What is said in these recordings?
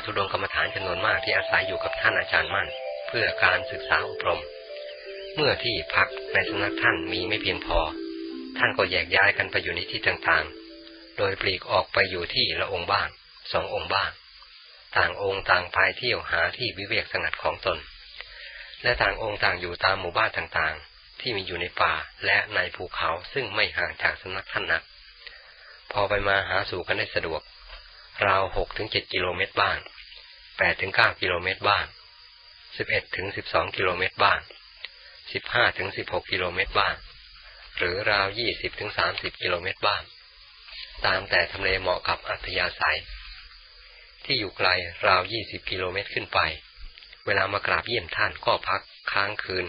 ระธุดงกรรมฐานจำนวนมากที่อาศัยอยู่กับท่านอาจารย์มั่น เพื่อการศึกษาอบรม เมื่อที่พักในสำนักท่านมีไม่เพียงพอ ท่านก็แยกย้ายกันไปอยู่ในที่ต่างๆ โดยปลีกออกไปอยู่ที่ละองค์บ้างสององค์บ้าง ต่างองค์ต่างไปเที่ยวหาที่วิเวกสงัดของตน และต่างองค์ต่างอยู่ตามหมู่บ้านต่างๆ ที่มีอยู่ในป่าและในภูเขาซึ่งไม่ห่างจากสำนักท่านนัก พอไปมาหาสู่กันได้สะดวก ราวหกถึงเจ็ดกิโลเมตรบ้างแปดถึงเก้ากิโลเมตรบ้างสิบเอ็ดถึงสิบสองกิโลเมตรบ้างสิบห้าถึงสิบหกกิโลเมตรบ้าง หรือราวยี่สิบถึงสามสิบกิโลเมตรบ้าง ตามแต่ทำเลเหมาะกับอัธยาศัย ที่อยู่ไกลราวยี่สิบกิโลเมตรขึ้นไป เวลามากราบเยี่ยมท่านก็พักค้างคืน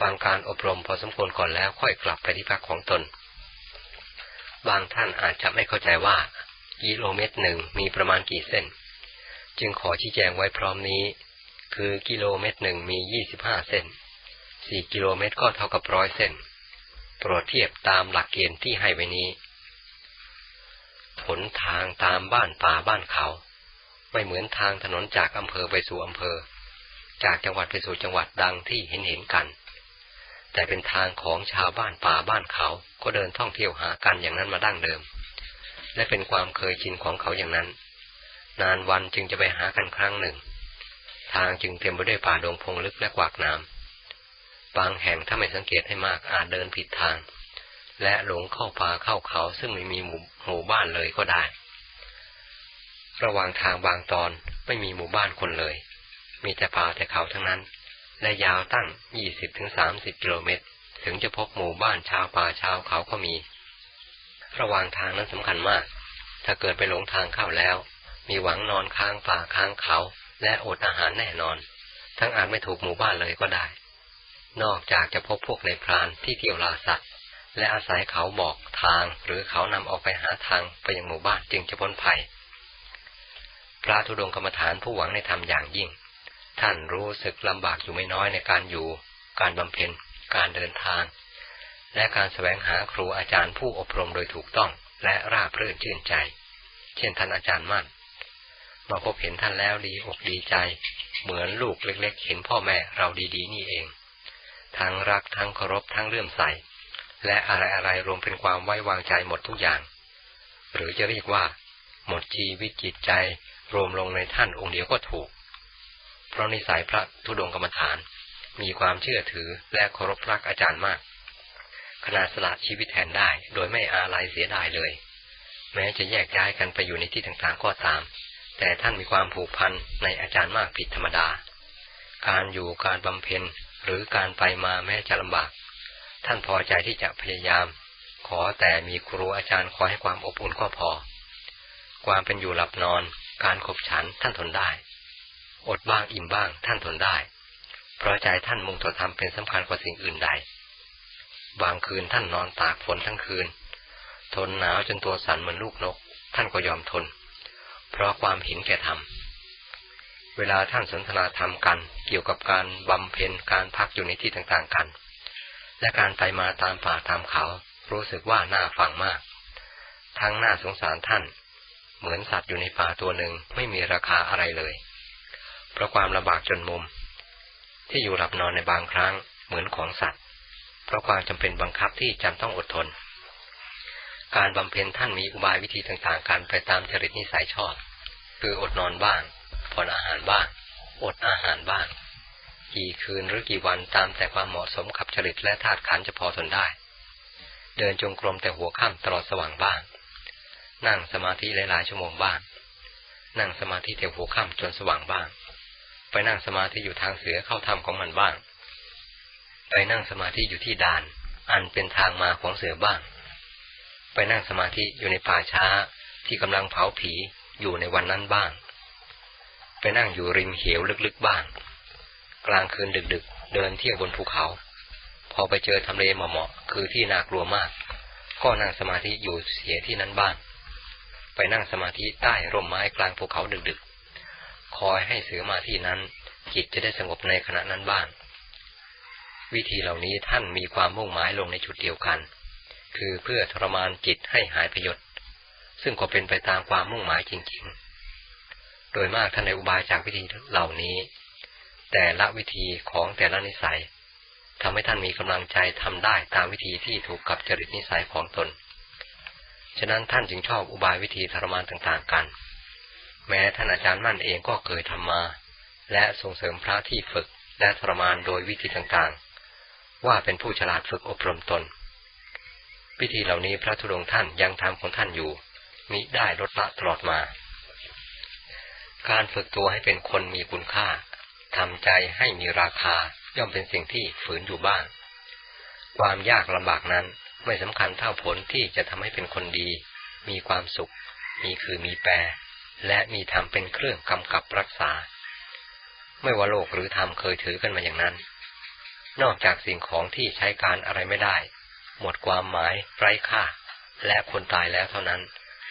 ฟังการอบรมพอสมควรก่อนแล้วค่อยกลับไปที่พักของตน บางท่านอาจจะไม่เข้าใจว่า กิโลเมตรหนึ่งมีประมาณกี่เส้น จึงขอชี้แจงไว้พร้อมนี้ คือกิโลเมตรหนึ่งมียี่สิบห้าเส้นสี่กิโลเมตรก็เท่ากับร้อยเส้น โปรดเทียบตามหลักเกณฑ์ที่ให้ไว้นี้หนทางตามบ้านป่าบ้านเขา ไม่เหมือนทางถนนจากอำเภอไปสู่อำเภอ จากจังหวัดไปสู่จังหวัดดังที่เห็นเห็นกัน แต่เป็นทางของชาวบ้านป่าบ้านเขาก็เดินท่องเที่ยวหากันอย่างนั้นมาดั้งเดิม และเป็นความเคยชินของเขาอย่างนั้น นานวันจึงจะไปหากันครั้งหนึ่ง ทางจึงเต็มไปด้วยป่าดงพงลึกและกวากน้ำบางแห่งถ้าไม่สังเกตให้มากอาจเดินผิดทาง และหลงเข้าป่าเข้าเขาซึ่งไม่มีหมู่หมู่บ้านเลยก็ได้ ระหว่างทางบางตอนไม่มีหมู่บ้านคนเลย มีแต่ป่าแต่เขาทั้งนั้น และยาวตั้งยี่สิบถึงสามสิบกิโลเมตร ถึงจะพบหมู่บ้านชาวป่าชาวเขาก็มี ระหว่างทางนั้นสำคัญมาก ถ้าเกิดไปหลงทางเข้าแล้ว มีหวังนอนค้างป่าค้างเขา และอดอาหารแน่นอน ทั้งอาจไม่ถูกหมู่บ้านเลยก็ได้ นอกจากจะพบพวกในพรานที่เที่ยวล่าสัตว์ และอาศัยเขาบอกทางหรือเขานำออกไปหาทางไปยังหมู่บ้านจึงจะพ้นภัย พระธุดงกรรมฐานผู้หวังในธรรมอย่างยิ่ง ท่านรู้สึกลำบากอยู่ไม่น้อยในการอยู่ การบำเพ็ญ การเดินทาง และการแสวงหาครูอาจารย์ผู้อบรมโดยถูกต้องและราบรื่นชื่นใจ เช่นท่านอาจารย์มั่นมาพบเห็นท่านแล้วดีอกดีใจ เหมือนลูกเล็ก ๆ เห็นพ่อแม่เราดีๆ นี่เอง ทั้งรักทั้งเคารพทั้งเลื่อมใส และอะไรๆรวมเป็นความไว้วางใจหมดทุกอย่าง หรือจะเรียกว่า หมดชีวิตจิตใจรวมลงในท่านองค์เดียวก็ถูก เพราะนิสัยพระธุดงกรรมฐาน มีความเชื่อถือและเคารพรักอาจารย์มาก ขนาดสละชีวิตแทนได้ โดยไม่อาลัยเสียดายเลย แม้จะแยกย้ายกันไปอยู่ในที่ต่างๆก็ตาม แต่ท่านมีความผูกพันในอาจารย์มากผิดธรรมดา การอยู่การบำเพ็ญหรือการไปมาแม้จะลำบาก ท่านพอใจที่จะพยายาม ขอแต่มีครูอาจารย์คอยให้ความอบอุ่นก็พอ ความเป็นอยู่หลับนอน การขบฉันท่านทนได้ อดบ้างอิ่มบ้างท่านทนได้ เพราะใจท่านมุ่งต่อธรรมเป็นสำคัญกว่าสิ่งอื่นใด บางคืนท่านนอนตากฝนทั้งคืน ทนหนาวจนตัวสั่นเหมือนลูกนก ท่านก็ยอมทน เพราะความเห็นแก่ธรรมเวลาท่านสนทนาธรรมกัน เกี่ยวกับการบำเพ็ญการพักอยู่ในที่ต่างๆกัน และการไปมาตามป่าตามเขา รู้สึกว่าน่าฟังมาก ทั้งน่าสงสารท่าน เหมือนสัตว์อยู่ในป่าตัวหนึ่งไม่มีราคาอะไรเลย เพราะความลำบากจนมุม ที่อยู่หลับนอนในบางครั้งเหมือนของสัตว์ ราะความจำเป็นบังคับที่จำต้องอดทน การบำเพ็ญท่านมีอุบายวิธีต่างๆกันไปตามจริตนิสัยชอบ คืออดนอนบ้างผ่อนอาหารบ้าง อดอาหารบ้าง กี่คืนหรือกี่วันตามแต่ความเหมาะสมกับจริตและธาตุขันจะพอทนได้ เดินจงกรมแต่หัวค่ำตลอดสว่างบ้าง นั่งสมาธิหลายๆชั่วโมงบ้าง นั่งสมาธิแต่หัวค่ำจนสว่างบ้าง ไปนั่งสมาธิอยู่ทางเสือเข้าถ้ำของมันบ้าง ไปนั่งสมาธิอยู่ที่ด่าน อันเป็นทางมาของเสือบ้าง ไปนั่งสมาธิอยู่ในป่าช้าที่กำลังเผาผีอยู่ในวันนั้นบ้าง ไปนั่งอยู่ริมเหวลึกๆบ้าง กลางคืนดึกๆ เดินเที่ยวบนภูเขา พอไปเจอทำเลเหมาะๆคือที่น่ากลัวมาก ก็นั่งสมาธิอยู่เสียที่นั้นบ้าง ไปนั่งสมาธิใต้ร่มไม้กลางภูเขาดึกๆ คอยให้เสือมาที่นั้นจิตจะได้สงบในขณะนั้นบ้าง วิธีเหล่านี้ท่านมีความมุ่งหมายลงในจุดเดียวกัน คือเพื่อทรมานจิตให้หายพยศซึ่งก็เป็นไปตามความมุ่งหมายจริง ๆ โดยมากท่านในอุบายจากวิธีเหล่านี้ แต่ละวิธีของแต่ละนิสัยทำให้ท่านมีกำลังใจทำได้ตามวิธีที่ถูกกับจริตนิสัยของตน ฉะนั้นท่านจึงชอบอุบายวิธีทรมานต่างๆกัน แม้ท่านอาจารย์มั่นเองก็เคยทำมา และส่งเสริมพระที่ฝึกและทรมานโดยวิธีต่างๆ ว่าเป็นผู้ฉลาดฝึกอบรมตนวิธีเหล่านี้พระธุดงค์ท่านยังทำของท่านอยู่ มิได้ลดละตลอดมา การฝึกตัวให้เป็นคนมีคุณค่าทำใจให้มีราคาย่อมเป็นสิ่งที่ฝืนอยู่บ้าง ความยากลำบากนั้นไม่สำคัญเท่าผลที่จะทำให้เป็นคนดี มีความสุข มีคือมีแปร และมีธรรมเป็นเครื่องกำกับรักษา ไม่ว่าโลกหรือธรรมเคยถือกันมาอย่างนั้น นอกจากสิ่งของที่ใช้การอะไรไม่ได้ หมดความหมายไร้ค่า และคนตายแล้วเท่านั้น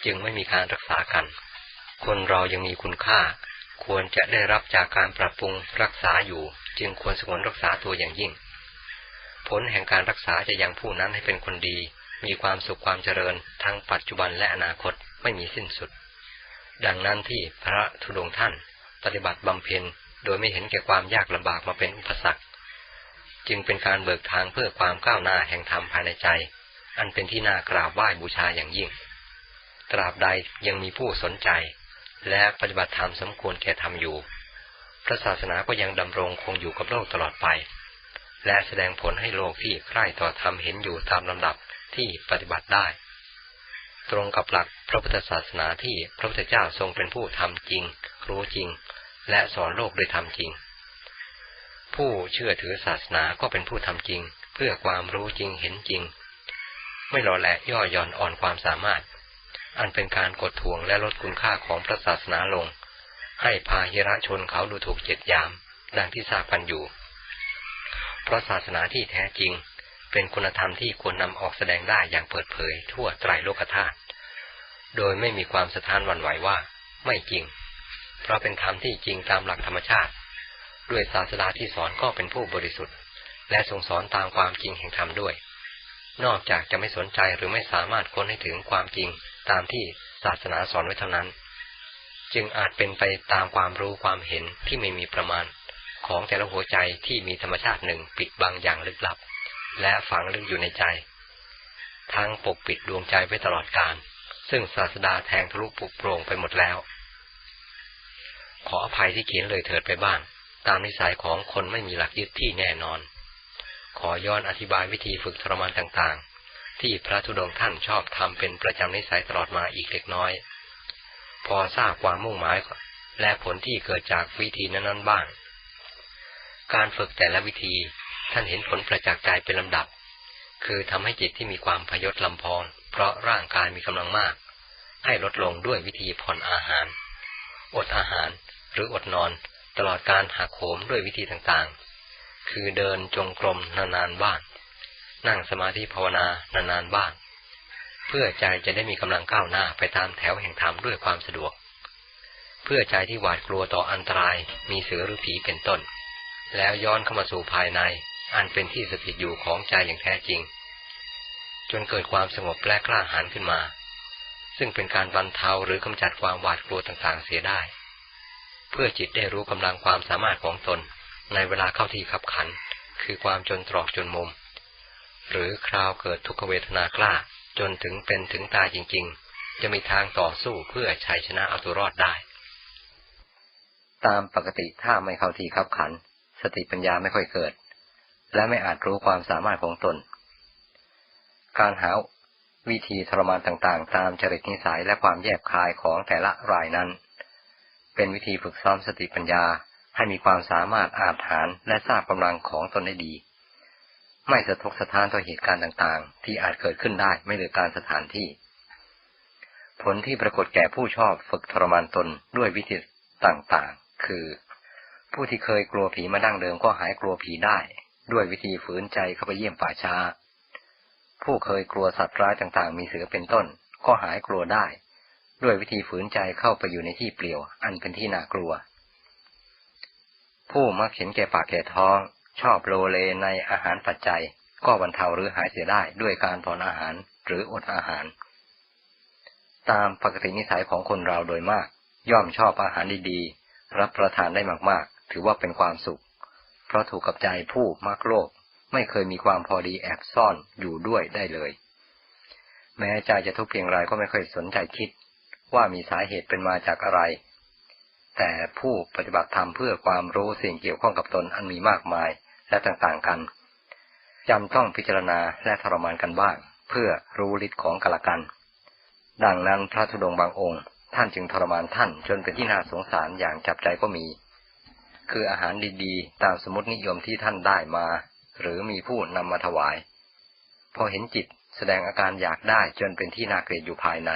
จึงไม่มีการรักษากัน คนเรายังมีคุณค่า ควรจะได้รับจากการปรับปรุงรักษาอยู่ จึงควรสงวนรักษาตัวอย่างยิ่ง ผลแห่งการรักษาจะยังผู้นั้นให้เป็นคนดี มีความสุขความเจริญทั้งปัจจุบันและอนาคตไม่มีสิ้นสุด ดังนั้นที่พระธุดงค์ท่าน ปฏิบัติบำเพ็ญโดยไม่เห็นแก่ความยากลำบากมาเป็นอุปสรรค จึงเป็นการเบิกทางเพื่อความก้าวหน้าแห่งธรรมภายในใจ อันเป็นที่น่ากราบไหว้บูชาอย่างยิ่ง ตราบใดยังมีผู้สนใจ และปฏิบัติธรรมสมควรแก่ธรรมอยู่ พระศาสนาก็ยังดำรงคงอยู่กับโลกตลอดไป และแสดงผลให้โลกที่ใคร่ต่อธรรมเห็นอยู่ตามลำดับที่ปฏิบัติได้ ตรงกับหลักพระพุทธศาสนาที่พระพุทธเจ้าทรงเป็นผู้ทำจริง รู้จริง และสอนโลกโดยธรรมจริง ผู้เชื่อถือศาสนาก็เป็นผู้ทำจริง เพื่อความรู้จริงเห็นจริง ไม่หล่อแหละย่อหย่อนอ่อนความสามารถ อันเป็นการกดทวงและลดคุณค่าของพระศาสนาลง ให้พาหิระชนเขาดูถูกเจ็ดยาม ดังที่ทราบกันอยู่ เพราะศาสนาที่แท้จริง เป็นคุณธรรมที่ควรนำออกแสดงได้อย่างเปิดเผย ทั่วไตรโลกธาตุโดยไม่มีความสะท้านหวั่นไหวว่า ไม่จริง เพราะเป็นธรรมที่จริงตามหลักธรรมชาติ ด้วยศาสดาที่สอนก็เป็นผู้บริสุทธิ์ และทรงสอนตามความจริงแห่งธรรมด้วย นอกจากจะไม่สนใจหรือไม่สามารถค้นให้ถึงความจริงตามที่ศาสนาสอนไว้เท่านั้น จึงอาจเป็นไปตามความรู้ความเห็นที่ไม่มีประมาณ ของแต่ละหัวใจที่มีธรรมชาติหนึ่งปิดบังอย่างลึกลับ และฝังลึกอยู่ในใจ ทั้งปกปิดดวงใจไว้ตลอดกาลซึ่งศาสดาแทงทะลุปุกโปร่งไปหมดแล้ว ขออภัยที่เขียนเลยเถิดไปบ้าง ตามนิสัยของคนไม่มีหลักยึดที่แน่นอน ขอย้อนอธิบายวิธีฝึกทรมานต่างๆ ที่พระธุดงค์ท่านชอบทำเป็นประจำนิสัยตลอดมาอีกเล็กน้อย พอทราบความมุ่งหมายและผลที่เกิดจากวิธีนั้นๆบ้าง การฝึกแต่ละวิธีท่านเห็นผลประจักษ์ใจเป็นลำดับ คือทำให้จิตที่มีความพยศลำพอง เพราะร่างกายมีกำลังมาก ให้ลดลงด้วยวิธีผ่อนอาหาร อดอาหารหรืออดนอน ตลอดการหักโหมด้วยวิธีต่างๆ คือเดินจงกรมนานๆบ้าง นั่งสมาธิภาวนานานๆบ้าง เพื่อใจจะได้มีกำลังก้าวหน้าไปตามแถวแห่งธรรมด้วยความสะดวก เพื่อใจที่หวาดกลัวต่ออันตรายมีเสือหรือผีเป็นต้น แล้วย้อนเข้ามาสู่ภายใน อันเป็นที่สถิตอยู่ของใจอย่างแท้จริง จนเกิดความสงบและกล้าหาญขึ้นมา ซึ่งเป็นการบรรเทาหรือกำจัดความหวาดกลัวต่างๆเสียได้ เพื่อจิตได้รู้กำลังความสามารถของตน ในเวลาเข้าที่ขับขัน คือความจนตรอกจนมุม หรือคราวเกิดทุกขเวทนากล้า จนถึงเป็นถึงตายจริง ๆ จะมีทางต่อสู้เพื่อชัยชนะเอาตัวรอดได้ ตามปกติถ้าไม่เข้าที่ขับขัน สติปัญญาไม่ค่อยเกิด และไม่อาจรู้ความสามารถของตน การหาวิธีทรมานต่างๆ ตามจริตนิสัยและความแยบคายของแต่ละรายนั้น เป็นวิธีฝึกซ้อมสติปัญญาให้มีความสามารถอาจฐานและทราบกำลังของตนได้ดี ไม่สะทกสะท้านต่อเหตุการณ์ต่างๆ ที่อาจเกิดขึ้นได้ไม่เหลือการสถานที่ ผลที่ปรากฏแก่ผู้ชอบฝึกทรมานตนด้วยวิธีต่างๆ คือ ผู้ที่เคยกลัวผีมาดั้งเดิมก็หายกลัวผีได้ ด้วยวิธีฝืนใจเข้าไปเยี่ยมป่าช้า ผู้เคยกลัวสัตว์ร้ายต่างๆ มีเสือเป็นต้น ก็หายกลัวได้ ด้วยวิธีฝืนใจเข้าไปอยู่ในที่เปลี่ยว อันเป็นที่น่ากลัว ผู้มักเห็นแก่ปากแก่ท้อง ชอบโลเลในอาหารปัจจัย ก็บรรเทาหรือหายเสียได้ด้วยการผ่อนอาหารหรืออดอาหาร ตามปกตินิสัยของคนเราโดยมาก ย่อมชอบอาหารดีๆ รับประทานได้มากๆ ถือว่าเป็นความสุข เพราะถูกกับใจผู้มักโลกไม่เคยมีความพอดีแอบซ่อนอยู่ด้วยได้เลย แม้ใจจะทุกข์เพียงไรก็ไม่เคยสนใจคิด ว่ามีสาเหตุเป็นมาจากอะไร แต่ผู้ปฏิบัติธรรมเพื่อความรู้สิ่งเกี่ยวข้องกับตนอันมีมากมายและต่างๆกันจำต้องพิจารณาและทรมานกันบ้าง เพื่อรู้ฤทธิ์ของกัละกัน ดังนั้นพระธุดงค์บางองค์ ท่านจึงทรมานท่านจนเป็นที่น่าสงสารอย่างจับใจก็มี คืออาหารดีๆ ตามสมมตินิยมที่ท่านได้มา หรือมีผู้นำมาถวาย พอเห็นจิตแสดงอาการอยากได้จนเป็นที่น่าเกลียดอยู่ภายใน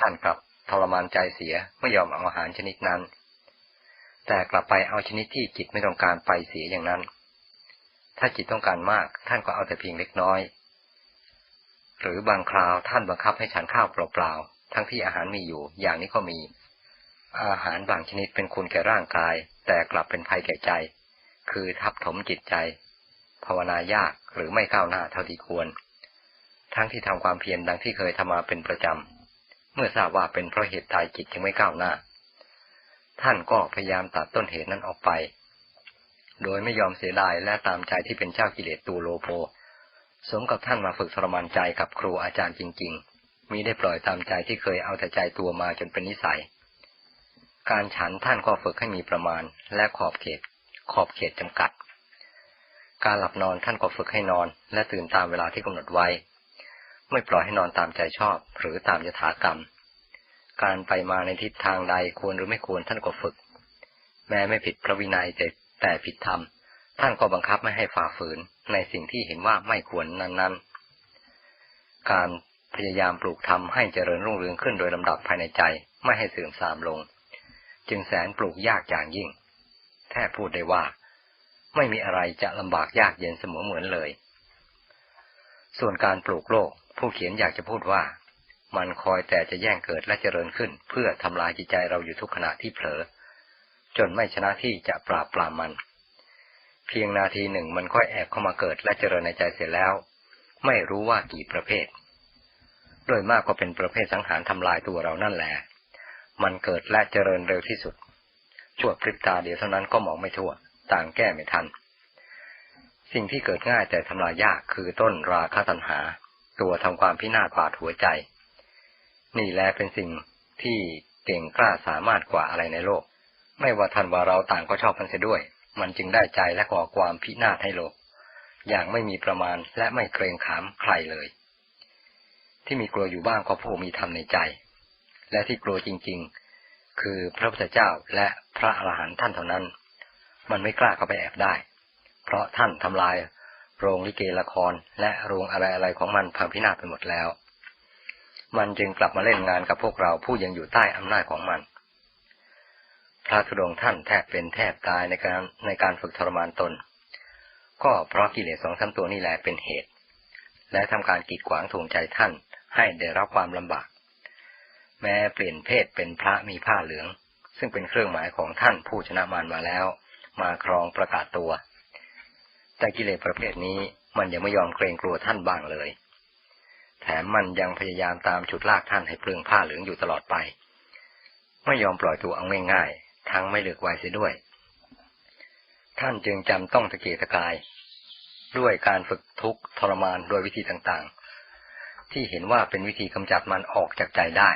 ท่านกลับ ทรมานใจเสียไม่ยอมเอาอาหารชนิดนั้น แต่กลับไปเอาชนิดที่จิตไม่ต้องการไปเสียอย่างนั้น ถ้าจิตต้องการมากท่านก็เอาแต่เพียงเล็กน้อย หรือบางคราวท่านบังคับให้ฉันข้าวเปล่าๆทั้งที่อาหารมีอยู่อย่างนี้ก็มี อาหารบางชนิดเป็นคุณแก่ร่างกาย แต่กลับเป็นภัยแก่ใจ คือทับถมจิตใจ ภาวนายากหรือไม่ก้าวหน้าเท่าที่ควร ทั้งที่ทำความเพียรดังที่เคยทำมาเป็นประจำ เมื่อทราบว่าเป็นเพราะเหตุใดจิตจึงไม่ก้าวหน้า ท่านก็พยายามตัดต้นเหตุนั้นออกไป โดยไม่ยอมเสียดายและตามใจที่เป็นเจ้ากิเลสตูโลโภสมกับท่านมาฝึกทรมานใจกับครูอาจารย์จริง ๆ มีได้ปล่อยตามใจที่เคยเอาแต่ใจตัวมาจนเป็นนิสัย การฉันท่านก็ฝึกให้มีประมาณและขอบเขต ขอบเขตจำกัด การหลับนอนท่านก็ฝึกให้นอน และตื่นตามเวลาที่กำหนดไว้ ไม่ปล่อยให้นอนตามใจชอบ หรือตามยถากรรม การไปมาในทิศทางใดควรหรือไม่ควรท่านก็ฝึก แม้ไม่ผิดพระวินัยแต่แต่ผิดธรรม ท่านก็บังคับไม่ให้ฝ่าฝืนในสิ่งที่เห็นว่าไม่ควรนั้น ๆ การพยายามปลูกธรรมให้เจริญรุ่งเรืองขึ้นโดยลำดับภายในใจไม่ให้เสื่อมทรามลง จึงแสนปลูกยากอย่างยิ่ง แท้พูดได้ว่า ไม่มีอะไรจะลำบากยากเย็นเสมอเหมือนเลย ส่วนการปลูกโลก ผู้เขียนอยากจะพูดว่า มันคอยแต่จะแย่งเกิดและเจริญขึ้น เพื่อทำลายจิตใจเราอยู่ทุกขณะที่เผลอ จนไม่ชนะที่จะปราบปรามมัน เพียงนาทีหนึ่งมันค่อยแอบเข้ามาเกิดและเจริญในใจเสร็จแล้ว ไม่รู้ว่ากี่ประเภท โดยมากก็เป็นประเภทสังหารทำลายตัวเรานั่นแหละมันเกิดและเจริญเร็วที่สุด ชั่วพริบตาเดียวเท่านั้นก็มองไม่ทั่ว ต่างแก้ไม่ทัน สิ่งที่เกิดง่ายแต่ทำลายยากคือต้นราคะตัณหา ตัวทำความพินาศบาดหัวใจ นี่แหละเป็นสิ่งที่เก่งกล้าสามารถกว่าอะไรในโลก ไม่ว่าท่านว่าเราต่างก็ชอบกันเสียด้วย มันจึงได้ใจและก่อความพินาศให้โลก อย่างไม่มีประมาณและไม่เกรงขามใครเลย ที่มีกลัวอยู่บ้างก็ผู้มีธรรมในใจ และที่กลัวจริง ๆ คือพระพุทธเจ้าและพระอรหันต์ท่านเท่านั้น มันไม่กล้าเข้าไปแอบได้ เพราะท่านทำลาย โรงลิเกละครและโรงอะไรๆของมันพังพินาศไปหมดแล้ว มันจึงกลับมาเล่นงานกับพวกเราผู้ยังอยู่ใต้อำนาจของมัน พระธุดงค์ท่านแทบเป็นแทบตายในการในการฝึกทรมานตน ก็เพราะกิเลสสองสาตัวนี่แหละเป็นเหตุ และทำการกีดขวางถ่วงใจท่านให้ได้รับความลำบาก แม้เปลี่ยนเพศเป็นพระมีผ้าเหลือง ซึ่งเป็นเครื่องหมายของท่านผู้ชนะมารมาแล้ว มาครองประกาศตัว แต่กิเลสประเภทนี้มันยังไม่ยอมเกรงกลัวท่านบ้างเลย แถมมันยังพยายามตามฉุดลากท่านให้เปลืองผ้าเหลืองอยู่ตลอดไป ไม่ยอมปล่อยตัวเอาง่ายๆ ทั้งไม่เลือกไว้เสียด้วย ท่านจึงจำต้องตะเกียกตะกาย ด้วยการฝึกทุกข์ทรมานโดยวิธีต่างๆ ที่เห็นว่าเป็นวิธีกำจัดมันออกจากใจได้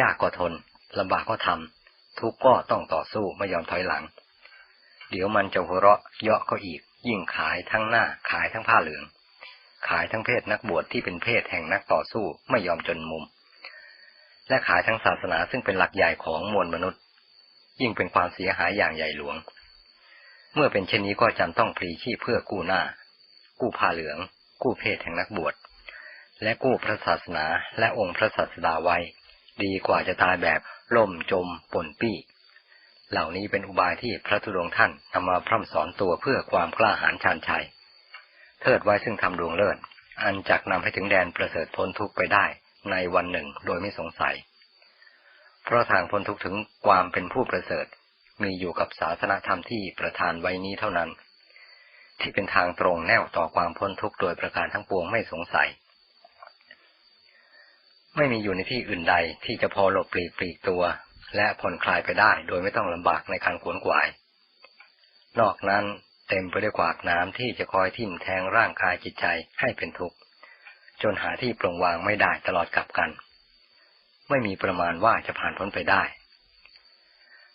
ยากก็ทนลำบากก็ทำทุกข์ก็ต้องต่อสู้ไม่ยอมถอยหลัง เดี๋ยวมันจะหัวเราะเยาะก็อีก ยิ่งขายทั้งหน้าขายทั้งผ้าเหลือง ขายทั้งเพศนักบวชที่เป็นเพศแห่งนักต่อสู้ไม่ยอมจนมุม และขายทั้งศาสนาซึ่งเป็นหลักใหญ่ของมวลมนุษย์ ยิ่งเป็นความเสียหายอย่างใหญ่หลวง เมื่อเป็นเช่นนี้ก็จำต้องพลีชีพเพื่อกู้หน้า กู้ผ้าเหลือง กู้เพศแห่งนักบวชและกู้พระศาสนาและองค์พระศาสดาไว้ ดีกว่าจะตายแบบล่มจมป่นปี้ เหล่านี้เป็นอุบายที่พระธุดงค์ท่านนำมาพร่ำสอนตัวเพื่อความกล้าหาญชาญชัย เทิดไว้ซึ่งทำดวงเลิศ อันจักนำให้ถึงแดนประเสริฐพ้นทุกข์ไปได้ในวันหนึ่งโดยไม่สงสัย เพราะทางพ้นทุกข์ถึงความเป็นผู้ประเสริฐ มีอยู่กับศาสนธรรมที่ประทานไว้นี้เท่านั้น ที่เป็นทางตรงแนวต่อความพ้นทุกข์โดยประการทั้งปวงไม่สงสัย ไม่มีอยู่ในที่อื่นใดที่จะพอหลบปลีกปลีกตัว และผ่อนคลายไปได้โดยไม่ต้องลำบากในการขวนขวาย นอกนั้นเต็มไปด้วยกวากน้ำที่จะคอยทิ่มแทงร่างกายจิตใจให้เป็นทุกข์ จนหาที่ปรงวางไม่ได้ตลอดกับกัน ไม่มีประมาณว่าจะผ่านพ้นไปได้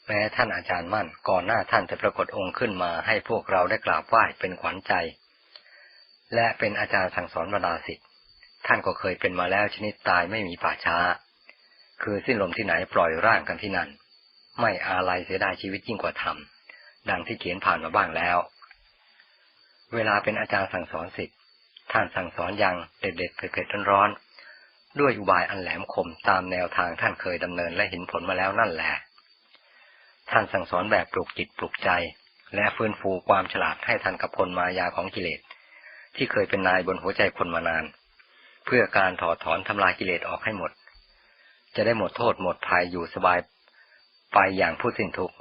แม้ท่านอาจารย์มั่นก่อนหน้าท่านจะปรากฏองค์ขึ้นมาให้พวกเราได้กราบไหว้เป็นขวัญใจ และเป็นอาจารย์สั่งสอนบรรดาศิษย์ท่านก็เคยเป็นมาแล้วชนิดตายไม่มีป่าช้า คือสิ้นลมที่ไหนปล่อยร่างกันที่นั่น ไม่อาลัยเสียดายชีวิตยิ่งกว่าธรรม ดังที่เขียนผ่านมาบ้างแล้ว เวลาเป็นอาจารย์สั่งสอนศิษย์ท่านสั่งสอนอย่างเด็ดๆเผ็ดๆร้อนๆด้วยอุบายอันแหลมคมตามแนวทางท่านเคยดำเนินและเห็นผลมาแล้วนั่นแหละ ท่านสั่งสอนแบบปลุกจิตปลุกใจ และฟื้นฟูความฉลาดให้ทันกับคนมายาของกิเลส ที่เคยเป็นนายบนหัวใจคนมานาน เพื่อการถอดถอนทำลายกิเลสออกให้หมด จะได้หมดโทษหมดภัยอยู่สบายไปอย่างผู้สิ้นทุกข์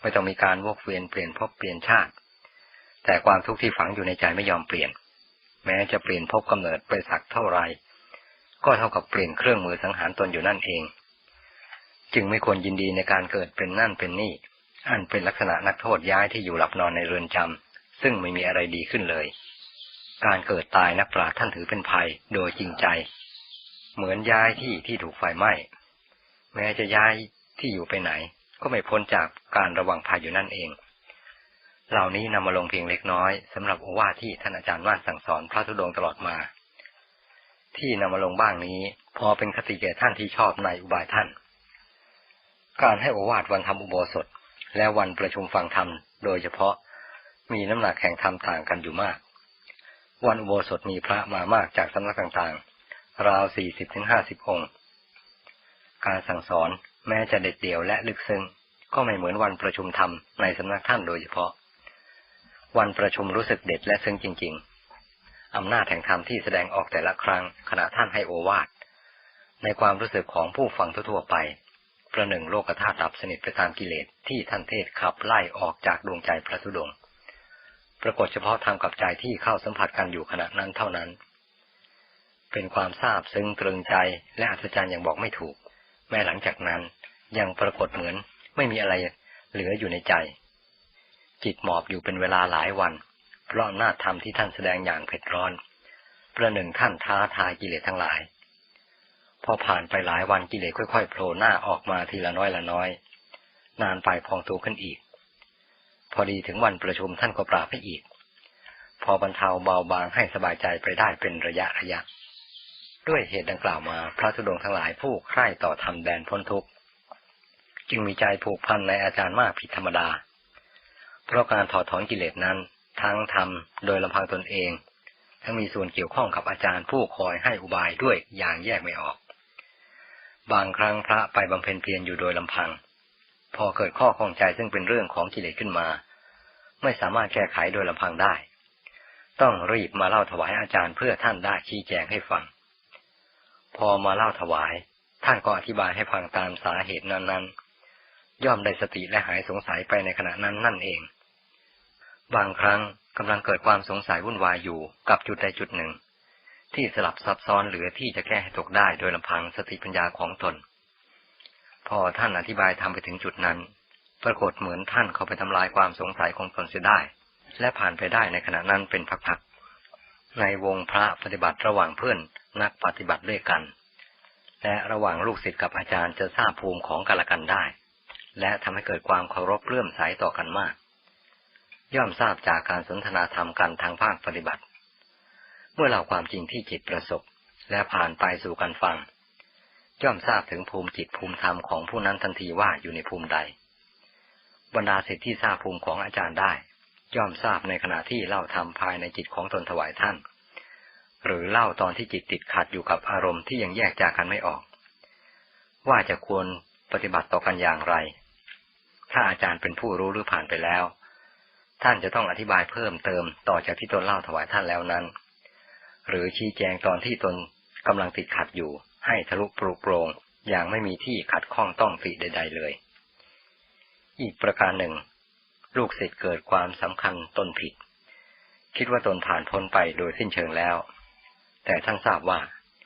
ไม่ต้องมีการวกเวียนเปลี่ยนภพเปลี่ยนชาติ แต่ความทุกข์ที่ฝังอยู่ในใจไม่ยอมเปลี่ยน แม้จะเปลี่ยนภพกำเนิดไปสักเท่าไรก็เท่ากับเปลี่ยนเครื่องมือสังหารตนอยู่นั่นเอง จึงไม่ควรยินดีในการเกิดเป็นนั่นเป็นนี่ อันเป็นลักษณะนักโทษย้ายที่อยู่หลับนอนในเรือนจำซึ่งไม่มีอะไรดีขึ้นเลย การเกิดตายนักปราชญ์ท่านถือเป็นภัยโดยจริงใจ เหมือนย้ายที่ที่ถูกไฟไหม้ แม้จะย้ายที่อยู่ไปไหน ก็ไม่พ้นจากการระวังภัยอยู่นั่นเอง เหล่านี้นำมาลงเพียงเล็กน้อยสำหรับโอวาทที่ท่านอาจารย์ว่านสั่งสอนพระธุดงตลอดมา ที่นำมาลงบ้างนี้ พอเป็นคติแก่ท่านที่ชอบในอุบายท่าน การให้โอวาทวันทำอุโบสถ และวันประชุมฟังธรรมโดยเฉพาะมีน้ำหนักแข่งธรรมต่างกันอยู่มาก วันอุโบสถมีพระมามากจากสำนักต่างๆ ราวสี่สิบถึงห้าสิบองค์ การสั่งสอนแม้จะเด็ดเดี่ยวและลึกซึ้งก็ไม่เหมือนวันประชุมธรรมในสำนักท่านโดยเฉพาะ วันประชุมรู้สึกเด็ดและซึ้งจริง ๆ อำนาจแห่งธรรมที่แสดงออกแต่ละครั้งขณะท่านให้โอวาทในความรู้สึกของผู้ฟังทั่วๆไป ประหนึ่งโลกธาตุดับสนิทไปตามกิเลสที่ท่านเทศขับไล่ออกจากดวงใจพระธุดง ปรากฏเฉพาะทางกับใจที่เข้าสัมผัสกันอยู่ขณะนั้นเท่านั้น เป็นความทราบซึ้งตรึงใจและอัศจรรย์อย่างบอกไม่ถูก แม้หลังจากนั้นยังปรากฏเหมือนไม่มีอะไรเหลืออยู่ในใจ จิตหมอบอยู่เป็นเวลาหลายวัน เพราะหน้าธรรมที่ท่านแสดงอย่างเผ็ดร้อน ประหนึ่งท่านท้าทายกิเลสทั้งหลาย พอผ่านไปหลายวันกิเลสค่อยๆโผล่หน้าออกมาทีละน้อยละน้อย นานไปพองตัวขึ้นอีก พอดีถึงวันประชุมท่านก็ปราบให้อีก พอบรรเทาเบาบางให้สบายใจไปได้เป็นระยะระยะ ด้วยเหตุดังกล่าวมา พระธุดงทั้งหลายผู้ใคร่ต่อธรรมแดนพ้นทุกข์จึงมีใจผูกพันในอาจารย์มากผิดธรรมดา เพราะการถอดถอนกิเลสนั้น ทั้งทำโดยลำพังตนเอง ทั้งมีส่วนเกี่ยวข้องกับอาจารย์ผู้คอยให้อุบายด้วยอย่างแยกไม่ออก บางครั้งพระไปบำเพ็ญเพียรอยู่โดยลำพัง พอเกิดข้อข้องใจซึ่งเป็นเรื่องของกิเลสขึ้นมา ไม่สามารถแก้ไขโดยลำพังได้ ต้องรีบมาเล่าถวายอาจารย์เพื่อท่านได้ชี้แจงให้ฟัง พอมาเล่าถวาย ท่านก็อธิบายให้ฟังตามสาเหตุนั้นๆ ย่อมได้สติและหายสงสัยไปในขณะนั้นนั่นเอง บางครั้งกำลังเกิดความสงสัยวุ่นวายอยู่กับจุดใดจุดหนึ่ง ที่สลับซับซ้อนเหลือที่จะแก้ให้ตกได้โดยลำพังสติปัญญาของตน พอท่านอธิบายทำไปถึงจุดนั้น ปรากฏเหมือนท่านเข้าไปทำลายความสงสัยของตนเสียได้ และผ่านไปได้ในขณะนั้นเป็นพักๆ ในวงพระปฏิบัติระหว่างเพื่อนนักปฏิบัติด้วยกัน และระหว่างลูกศิษย์กับอาจารย์จะทราบภูมิของกันและกันได้ และทำให้เกิดความเคารพเลื่อมใสต่อกันมาก ย่อมทราบจากการสนทนาธรรมกันทางภาคปฏิบัติ เมื่อเล่าความจริงที่จิตประสบ และผ่านไปสู่การฟัง ย่อมทราบถึงภูมิจิตภูมิธรรมของผู้นั้นทันทีว่าอยู่ในภูมิใด บรรดาศิษย์ที่ทราบภูมิของอาจารย์ได้ ย่อมทราบในขณะที่เล่าธรรมภายในจิตของตนถวายท่าน หรือเล่าตอนที่จิตติดขัดอยู่กับอารมณ์ที่ยังแยกจากกันไม่ออก ว่าจะควรปฏิบัติต่อกันอย่างไร ถ้าอาจารย์เป็นผู้รู้หรือผ่านไปแล้ว ท่านจะต้องอธิบายเพิ่มเติมต่อจากที่ตนเล่าถวายท่านแล้วนั้น หรือชี้แจงตอนที่ตนกำลังติดขัดอยู่ ให้ทะลุปลุโปรงอย่างไม่มีที่ขัดข้องต้องติใด ๆ เลย อีกประการหนึ่ง ลูกศิษย์เกิดความสำคัญตนผิด คิดว่าตนผ่านพ้นไปโดยสิ้นเชิงแล้ว แต่ท่านทราบว่า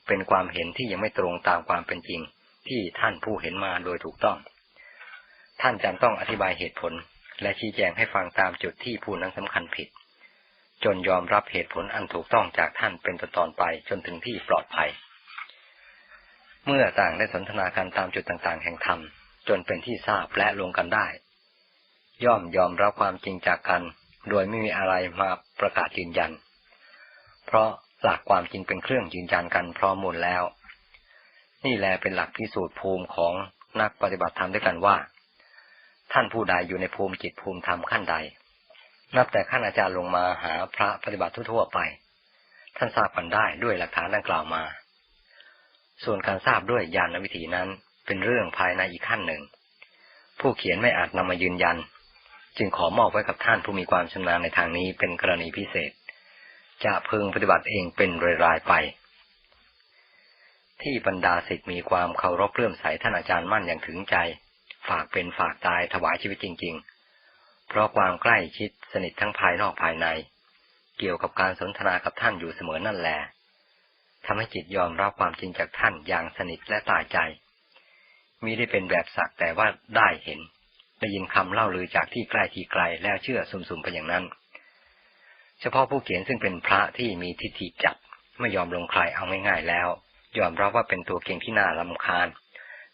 เป็นความเห็นที่ยังไม่ตรงตามความเป็นจริง ที่ท่านผู้เห็นมาโดยถูกต้อง ท่านจำต้องอธิบายเหตุผล และชี้แจงให้ฟังตามจุดที่ผู้นั้นสำคัญผิด จนยอมรับเหตุผลอันถูกต้องจากท่านเป็นตอนไปจนถึงที่ปลอดภัย เมื่อต่างได้สนทนากันตามจุดต่างๆ แห่งธรรมจนเป็นที่ทราบและลงกันได้ ย่อมยอมรับความจริงจากกัน โดยไม่มีอะไรมาประกาศยืนยัน เพราะหลักความจริงเป็นเครื่องยืนยันกันพร้อมมูลแล้ว นี่แลเป็นหลักพิสูจน์ภูมิของนักปฏิบัติธรรมด้วยกันว่า ท่านผู้ใดอยู่ในภูมิจิตภูมิธรรมขั้นใด นับแต่ขั้นอาจารย์ลงมาหาพระปฏิบัติทั่วๆไป ท่านทราบกันได้ด้วยหลักฐานดังกล่าวมา ส่วนการทราบด้วยญาณวิธีนั้นเป็นเรื่องภายในอีกขั้นหนึ่ง ผู้เขียนไม่อาจนำมายืนยัน จึงขอมอบไว้กับท่านผู้มีความชำนาญในทางนี้เป็นกรณีพิเศษ จะพึงปฏิบัติเองเป็นรายๆไป ที่บรรดาศิษย์มีความเคารพเลื่อมใสท่านอาจารย์มั่นอย่างถึงใจ ฝากเป็นฝากตายถวายชีวิตจริง ๆ เพราะความใกล้ชิดสนิททั้งภายนอกภายใน เกี่ยวกับการสนทนากับท่านอยู่เสมอนั่นแหละทำให้จิตยอมรับความจริงจากท่านอย่างสนิทและตายใจมิได้เป็นแบบสักแต่ว่าได้เห็น ได้ยินคำเล่าลือจากที่ใกล้ที่ไกลแล้วเชื่อสุ่มๆไปอย่างนั้น เฉพาะผู้เขียนซึ่งเป็นพระที่มีทิฏฐิจัดไม่ยอมลงใครเอาง่ายๆแล้ว ยอมรับว่าเป็นตัวเก่งที่น่าลำคาญ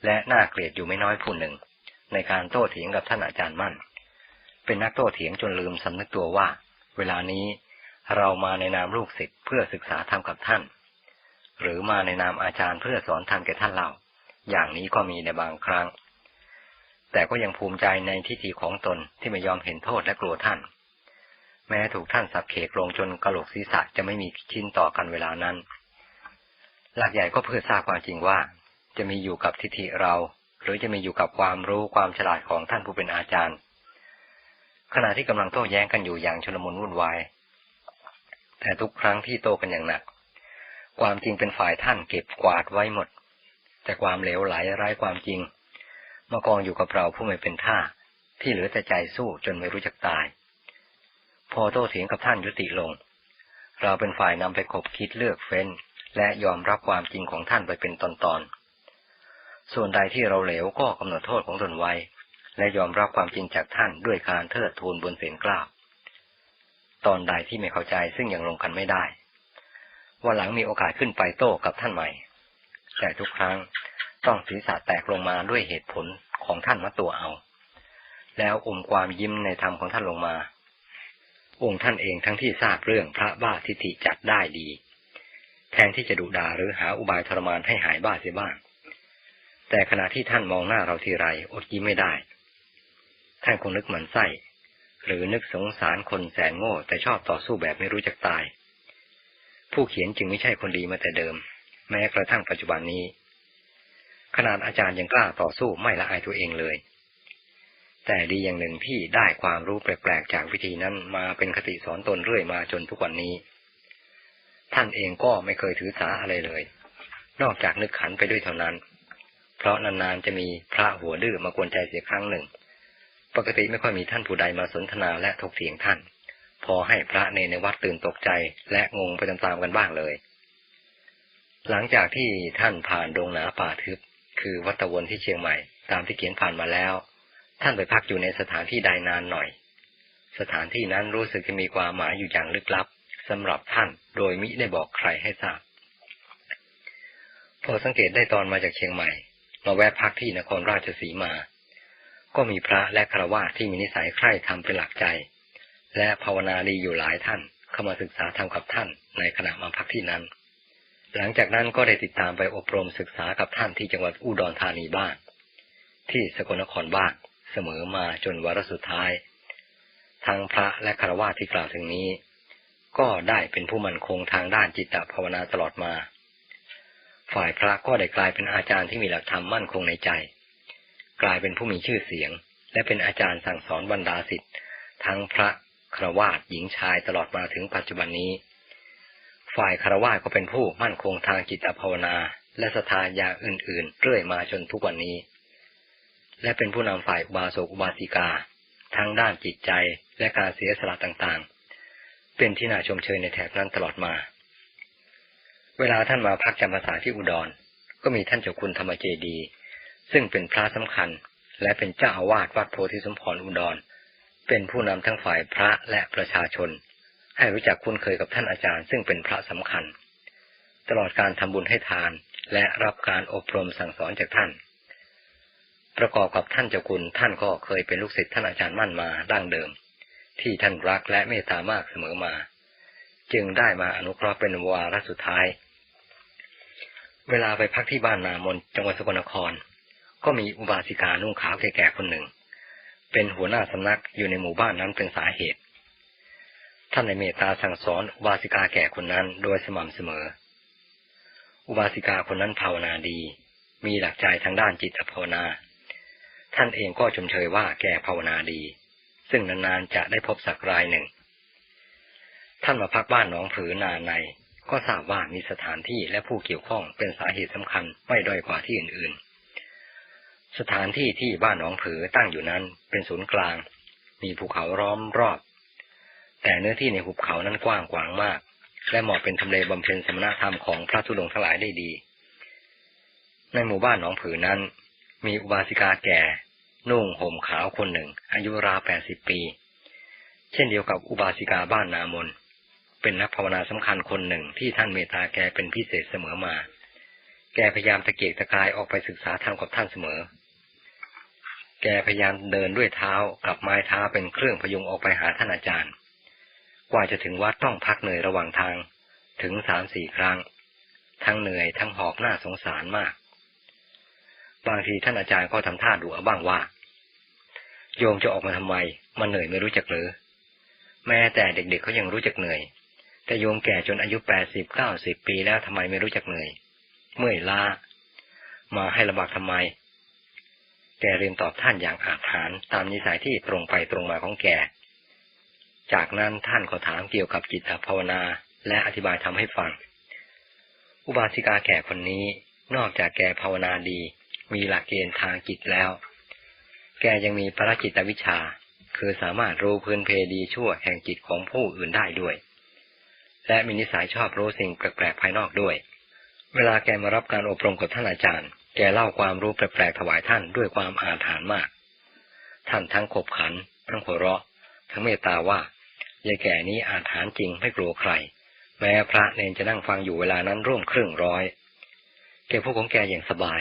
และน่าเกลียดอยู่ไม่น้อยผู้หนึ่ง ในการโต้เถียงกับท่านอาจารย์มั่น เป็นนักโต้เถียงจนลืมสำนึกตัวว่า เวลานี้เรามาในนามลูกศิษย์เพื่อศึกษาธรรมกับท่าน หรือมาในนามอาจารย์เพื่อสอนธรรมแก่ท่านเรา อย่างนี้ก็มีในบางครั้ง แต่ก็ยังภูมิใจในทิฏฐิของตนที่ไม่ยอมเห็นโทษและกลัวท่าน แม้ถูกท่านสับเขกลงจนกระโหลกศีรษะจะไม่มีชิ้นต่อกันเวลานั้น หลักใหญ่ก็เพื่อทราบความจริงว่า จะมีอยู่กับทิฏฐิเรา หรือจะมีอยู่กับความรู้ความฉลาดของท่านผู้เป็นอาจารย์ ขณะที่กำลังโต้แย้งกันอยู่อย่างชลมุนวุ่นวาย แต่ทุกครั้งที่โต้กันอย่างหนัก ความจริงเป็นฝ่ายท่านเก็บกวาดไว้หมด แต่ความเหลวไหลไร้ความจริง มากองอยู่กับเราผู้ไม่เป็นท่า ที่เหลือแต่ใจสู้จนไม่รู้จักตาย พอโต้เถียงกับท่านยุติลง เราเป็นฝ่ายนำไปคบคิดเลือกเฟ้น และยอมรับความจริงของท่านไปเป็นตอนๆ ส่วนใดที่เราเหลวก็กำหนดโทษของตนไว้ และยอมรับความจริงจากท่านด้วยการเทิดทูนบนเสียงกล้าวตอนใดที่ไม่เข้าใจซึ่งยังลงกันไม่ได้วันหลังมีโอกาสขึ้นไปโต้กับท่านใหม่ แต่ทุกครั้ง ต้องศีรษะแตกลงมาด้วยเหตุผลของท่านมาตัวเอา แล้วอมความยิ้มในธรรมของท่านลงมา องค์ท่านเองทั้งที่ทราบเรื่องพระบ้าทิฏฐิจัดได้ดี แทนที่จะดุดาหรือหาอุบายทรมานให้หายบ้าเสียบ้าง แต่ขณะที่ท่านมองหน้าเราทีไรอดยิ้มไม่ได้ ท่านคงนึกเหมือนไส้หรือนึกสงสารคนแสนโง่แต่ชอบต่อสู้แบบไม่รู้จักตาย ผู้เขียนจึงไม่ใช่คนดีมาแต่เดิม แม้กระทั่งปัจจุบันนี้ ขนาดอาจารย์ยังกล้าต่อสู้ไม่ละอายตัวเองเลย แต่ดีอย่างหนึ่งที่ได้ความรู้แปลกๆจากวิธีนั้นมาเป็นคติสอนตนเรื่อยมาจนทุกวันนี้ ท่านเองก็ไม่เคยถือสาอะไรเลย นอกจากนึกขันไปด้วยเท่านั้น เพราะนานๆจะมีพระหัวดื้อมากวนใจเสียครั้งหนึ่ง ปกติไม่ค่อยมีท่านผู้ใดมาสนทนาและถกเถียงท่าน พอให้พระในในวัดตื่นตกใจและงงไปตามๆกันบ้างเลยหลังจากที่ท่านผ่านดงหนาป่าทึบ คือวัตวนที่เชียงใหม่ ตามที่เขียนผ่านมาแล้ว ท่านไปพักอยู่ในสถานที่ใดนานหน่อย สถานที่นั้นรู้สึกจะมีความหมายอยู่อย่างลึกลับสำหรับท่านโดยมิได้บอกใครให้ทราบ พอสังเกตได้ตอนมาจากเชียงใหม่ มาแวะพักที่นครราชสีมา ก็มีพระและครวาที่มีนิสัยใคร่ทำเป็นหลักใจ และภาวนาดีอยู่หลายท่านเข้ามาศึกษาธรรมกับท่านในขณะมาพักที่นั้น หลังจากนั้นก็ได้ติดตามไปอบรมศึกษากับท่านที่จังหวัดอุดรธานีบ้าง ที่สกลนครบ้างเสมอมาจนวาระสุดท้าย ทั้งพระและคารวะที่กล่าวถึงนี้ ก็ได้เป็นผู้มั่นคงทางด้านจิตตภาวนาตลอดมา ฝ่ายพระก็ได้กลายเป็นอาจารย์ที่มีหลักธรรมมั่นคงในใจ กลายเป็นผู้มีชื่อเสียง และเป็นอาจารย์สั่งสอนบรรดาศิษย์ทั้งพระครวาหญิงชายตลอดมาถึงปัจจุบันนี้ ฝ่ายคารวะก็เป็นผู้มั่นคงทางจิตภาวนา และศรัทายาอื่นๆ เรื่อยมาจนทุกวันนี้ และเป็นผู้นำฝ่ายอุบาสกอุบาสิกา ทั้งด้านจิตใจและการเสียสละต่างๆ เป็นที่น่าชมเชยในแถบนั้นตลอดมา เวลาท่านมาพักจำพรรษาที่อุดร ก็มีท่านเจ้าคุณธรรมเจดี ซึ่งเป็นพระสำคัญ และเป็นเจ้าอาวาสวัดโพธิสมพรอุดร เป็นผู้นำทั้งฝ่ายพระและประชาชน ให้รู้จักคุ้นเคยกับท่านอาจารย์ ซึ่งเป็นพระสำคัญ ตลอดการทำบุญให้ทานและรับการอบรมสั่งสอนจากท่าน ประกอบกับท่านเจ้าคุณท่านก็เคยเป็นลูกศิษย์ท่านอาจารย์มั่นมาดั้งเดิม ที่ท่านรักและเมตตามากเสมอมา จึงได้มาอนุเคราะห์เป็นวาระสุดท้าย เวลาไปพักที่บ้านนามนจังหวัดสกลนคร ก็มีอุบาสิกานุ่งขาวแก่ๆคนหนึ่ง เป็นหัวหน้าสำนักอยู่ในหมู่บ้านนั้นเป็นสาเหตุ ท่านในเมตตาสั่งสอนอุบาสิกาแก่คนนั้นโดยสม่ำเสมอ อุบาสิกาคนนั้นภาวนาดี มีหลักใจทางด้านจิตภาวนา ท่านเองก็ชมเชยว่าแก่ภาวนาดี ซึ่งนานๆจะได้พบสักรายหนึ่ง ท่านมาพักบ้านหนองผือนาใน ก็ทราบว่ามีสถานที่และผู้เกี่ยวข้องเป็นสาเหตุสำคัญไม่ด้อยกว่าที่อื่นๆ สถานที่ที่บ้านหนองผือตั้งอยู่นั้นเป็นศูนย์กลาง มีภูเขาล้อมรอบ แต่เนื้อที่ในหุบเขานั้นกว้างขวางมาก และเหมาะเป็นทำเลบำเพ็ญสมณธรรมของพระธุดงทั้งหลายได้ดี ในหมู่บ้านหนองผือนั้น มีอุบาสิกาแก่ นุ่งห่มขาวคนหนึ่ง อายุราวแปดสิบปี เช่นเดียวกับอุบาสิกาบ้านนามน เป็นนักภาวนาสำคัญคนหนึ่งที่ท่านเมตตาแกเป็นพิเศษเสมอมา แกพยายามตะเกียกตะกายออกไปศึกษาธรรมกับท่านเสมอแกพยายามเดินด้วยเท้ากับไม้เท้าเป็นเครื่องพยุงออกไปหาท่านอาจารย์ กว่าจะถึงวัดต้องพักเหนื่อยระหว่างทาง ถึงสามสี่ครั้ง ทั้งเหนื่อยทั้งหอบหน้าสงสารมาก บางทีท่านอาจารย์ก็ทำท่าดูเอบ้างว่า โยมจะออกมาทำไม มันเหนื่อยไม่รู้จักหรือ แม้แต่เด็กๆเขายังรู้จักเหนื่อย แต่โยมแก่จนอายุแปดสิบเก้าสิบปีแล้วทำไมไม่รู้จักเหนื่อย เมื่อยล้า มาให้ลำบากทำไมแกเรียนตอบท่านอย่างอาถรรพ์ตามนิสัยที่ตรงไปตรงมาของแก จากนั้นท่านก็ถามเกี่ยวกับจิตภาวนาและอธิบายทำให้ฟัง อุบาสิกาแก่คนนี้นอกจากแกภาวนาดี มีหลักเกณฑ์ทางจิตแล้ว แกยังมีพระจิตวิชา คือสามารถรู้พื้นเพดีชั่วแห่งจิตของผู้อื่นได้ด้วย และมีนิสัยชอบรู้สิ่งแปลกๆภายนอกด้วย เวลาแกมารับการอบรมกับท่านอาจารย์ แกเล่าความรู้แปลกๆถวายท่านด้วยความอาถรรพ์มาก ท่านทั้งขบขัน ทั้งหัวเราะ ทั้งเมตตาว่า ยายแก่นี้อาถรรพ์จริงไม่กลัวใคร แม้พระเนนจะนั่งฟังอยู่เวลานั้นร่วมครึ่งร้อย แกพูดของแกอย่างสบาย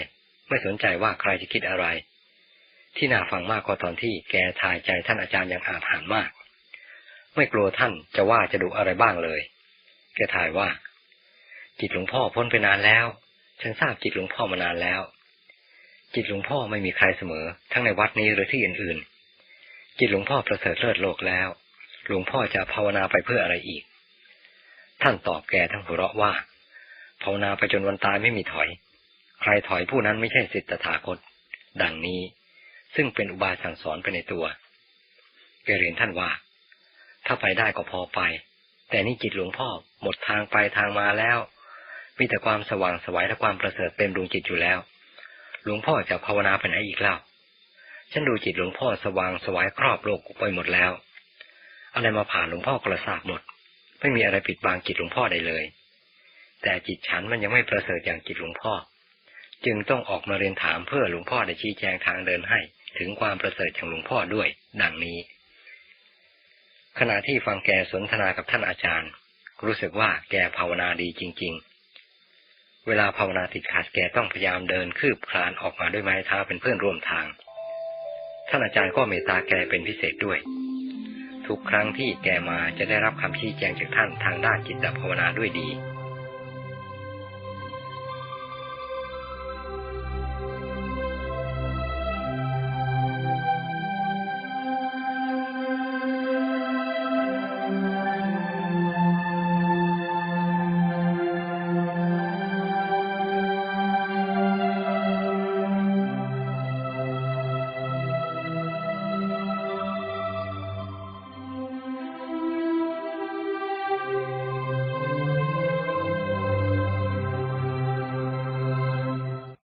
ไม่สนใจว่าใครจะคิดอะไร ที่น่าฟังมากก็ตอนที่แกทายใจท่านอาจารย์อย่างอาถรรพ์มาก ไม่กลัวท่านจะว่าจะดุอะไรบ้างเลย แกทายว่า จิตหลวงพ่อพ้นไปนานแล้ว ฉันทราบจิตหลวงพ่อมานานแล้ว จิตหลวงพ่อไม่มีใครเสมอ ทั้งในวัดนี้หรือที่อื่นๆจิตหลวงพ่อประเสริฐเลิศโลกแล้ว หลวงพ่อจะภาวนาไปเพื่ออะไรอีก ท่านตอบแกทั้งหัวเราะว่า ภาวนาไปจนวันตายไม่มีถอย ใครถอยผู้นั้นไม่ใช่สิทธิตถาคต ดังนี้ ซึ่งเป็นอุบายสั่งสอนไปในตัว แกเรียนท่านว่า ถ้าไปได้ก็พอไป แต่นี่จิตหลวงพ่อหมดทางไปทางมาแล้ว มีแต่ความสว่างสวัยและความประเสริฐเต็มดวงจิตอยู่แล้ว หลวงพ่อจะภาวนาไปไหนอีกเล่าฉันดูจิตหลวงพ่อสว่างสวายครอบโลกไปหมดแล้ว อะไรมาผ่านหลวงพ่อกระสาบหมด ไม่มีอะไรปิดบังจิตหลวงพ่อได้เลย แต่จิตฉันมันยังไม่ประเสริฐอย่างจิตหลวงพ่อ จึงต้องออกมาเรียนถามเพื่อหลวงพ่อได้ชี้แจงทางเดินให้ ถึงความประเสริฐของหลวงพ่อด้วย ดังนี้ ขณะที่ฟังแกสนทนากับท่านอาจารย์ รู้สึกว่าแกภาวนาดีจริง ๆ เวลาภาวนาติดขัดแกต้องพยายามเดินคืบคลานออกมาด้วยไม้เท้าเป็นเพื่อนร่วมทางท่านอาจารย์ก็เมตตาแกเป็นพิเศษด้วย ทุกครั้งที่แกมาจะได้รับคำชี้แจงจากท่านทางด้านจิตภาวนาด้วยดี